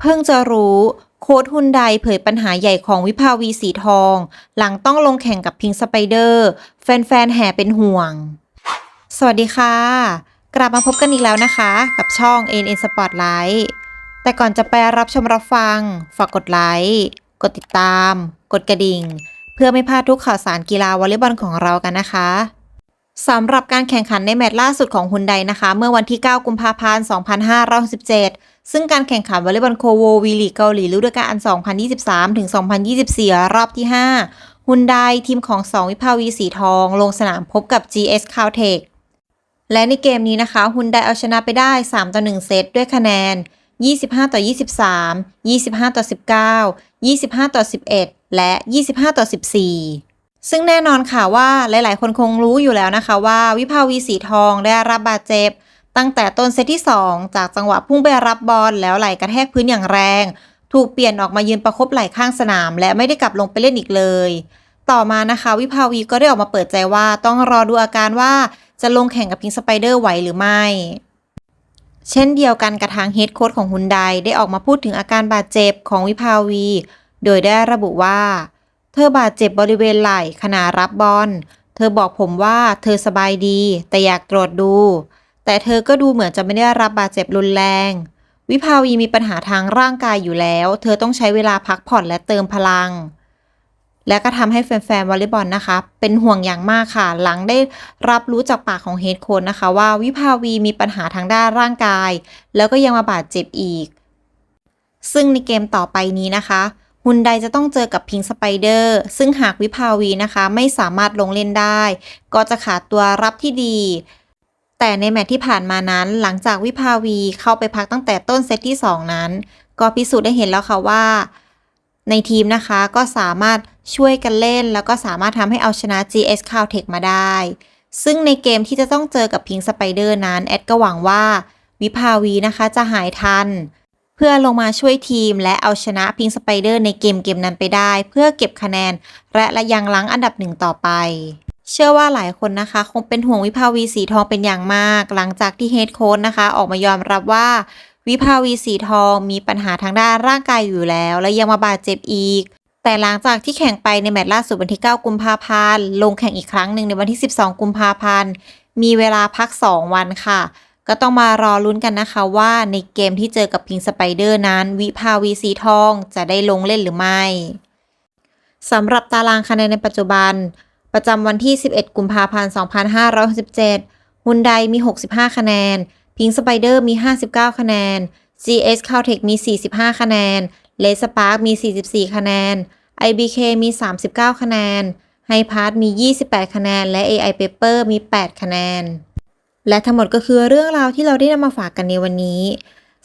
เพิ่งจะรู้ โค้ดฮุนไดเผยปัญหาใหญ่ของวิภาวีสีทอง หลังต้องลงแข่งกับพิงสไปเดอร์ แฟน ๆ แห่เป็นห่วง สวัสดีค่ะ กลับมาพบกันอีกแล้วนะคะ กับช่อง NN Spotlight แต่ก่อนจะไปรับชมรับฟัง ฝากกดไลค์ กดติดตาม กดกระดิ่ง เพื่อไม่พลาดทุกข่าวสารกีฬาวอลเลย์บอลของเรากันนะคะ สำหรับการแข่งขันในแมตช์ล่าสุดของฮุนไดนะคะ เมื่อวันที่ 9 กุมภาพันธ์ 2567 ซึ่งการแข่งขันวอลเลย์บอลโคโววีลีเกาหลีฤดูกาล 2023 ถึง 2024 รอบที่ 5ฮุนไดทีมของ 2 วิภาวีสีทอง ลงสนามพบกับ GS Caltech และในเกมนี้นะคะฮุนไดเอาชนะไปได้ 3 ต่อ 1 เซตด้วยคะแนน 25 ต่อ 23 25 ต่อ 19 25 ต่อ 11 และ 25 ต่อ 14 ซึ่งแน่นอนค่ะว่าหลาย ๆ คนคงรู้อยู่แล้วนะคะว่าวิภาวีสีทองได้รับบาดเจ็บ ตั้งแต่ต้นเซตที่ 2 จากจังหวะพุ่งไปรับบอลแล้วไหลกระแทกพื้นอย่างแรง ถูกเปลี่ยนออกมายืนประคบไหล่ข้างสนาม และไม่ได้กลับลงไปเล่นอีกเลย ต่อมานะคะ วิภาวีก็ได้ออกมาเปิดใจว่าต้องรอดูอาการว่าจะลงแข่งกับพิงสไปเดอร์ไหวหรือไม่ เช่นเดียวกันกับทางเฮดโค้ชของฮุนไดได้ออกมาพูดถึงอาการบาดเจ็บของวิภาวี โดยได้ระบุว่า ธอบาดเจ็บบริเวณไหล่ขณะรับบอล เธอบอกผมว่าเธอสบายดี แต่อยากตรวจดู แต่เธอก็ดูเหมือนจะไม่ได้รับบาดเจ็บรุนแรง วิภาวีมีปัญหาทางร่างกายอยู่แล้ว เธอต้องใช้เวลาพักผ่อนและเติมพลัง และก็ทำให้แฟนๆวอลเลย์บอลนะคะ เป็นห่วงอย่างมากค่ะ หลังได้รับรู้จากปากของเฮดโค้ชนะคะ ว่าวิภาวีมีปัญหาทางด้านร่างกาย แล้วก็ยังมาบาดเจ็บอีก ซึ่งในเกมต่อไปนี้นะคะ ฮุนไดจะต้องเจอกับพิงสไปเดอร์ซึ่งหากวิภาวีนะคะไม่สามารถลงเล่นได้ ก็จะขาดตัวรับที่ดี แต่ในแมตช์ที่ผ่านมานั้น หลังจากวิภาวีเข้าไปพักตั้งแต่ต้นเซตที่ 2 นั้น ก็พิสูจน์ได้เห็นแล้วค่ะว่า ในทีมนะคะก็สามารถช่วยกันเล่น แล้วก็สามารถทำให้เอาชนะ GS Caltech มาได้ ซึ่งในเกมที่จะต้องเจอกับพิงสไปเดอร์นั้นแอดก็หวังว่าวิภาวีนะคะจะหายทัน เพื่อลงมาช่วยทีม และเอาชนะพิงสไปเดอร์ในเกมเกมนั้นไปได้ เพื่อเก็บคะแนน และระยังลังอันดับหนึ่งต่อไปเชื่อว่าหลายคนนะคะ คงเป็นห่วงวิภาวีสีทองเป็นอย่างมาก หลังจากที่เฮดโค้ชนะคะ ออกมายอมรับว่า วิภาวีสีทองมีปัญหาทางด้านร่างกายอยู่แล้ว และยังมาบาดเจ็บอีก แต่หลังจากที่แข่งไปในแมตช์ล่าสุดวันที่ 9 กุมภาพันธ์ลงแข่งอีกครั้งหนึ่งในวันที่ 12 กุมภาพันธ์มีเวลาพัก 2 วันค่ะ ก็ต้องมารอลุ้นกันนะคะว่าในเกมที่เจอกับพิงสไปเดอร์นั้น วิภาวีสีทองจะได้ลงเล่นหรือไม่สำหรับตารางคะแนนในปัจจุบัน ประจำวันที่ 11 กุมภาพันธ์ 2567ฮุนไดมี 65 คะแนน พิงสไปเดอร์มี 59 คะแนน GS Caltech มี 45 คะแนนเลสปาร์กมี 44 คะแนน IBK มี 39 คะแนนไฮพาร์ทมี 28 คะแนน และ AI Paper มี 8 คะแนน และทั้งหมดก็คือเรื่องราวที่เราได้นำมาฝากกันในวันนี้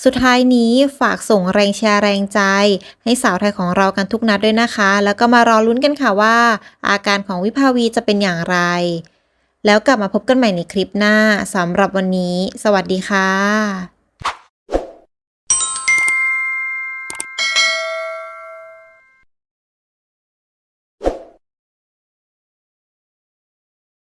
สุดท้ายนี้ฝากส่งแรงเชียร์แรงใจ ให้สาวไทยของเรากันทุกนัดด้วยนะคะ แล้วก็มารอลุ้นกันค่ะว่า อาการของวิภาวีจะเป็นอย่างไร แล้วกลับมาพบกันใหม่ในคลิปหน้าสำหรับวันนี้ สวัสดีค่ะ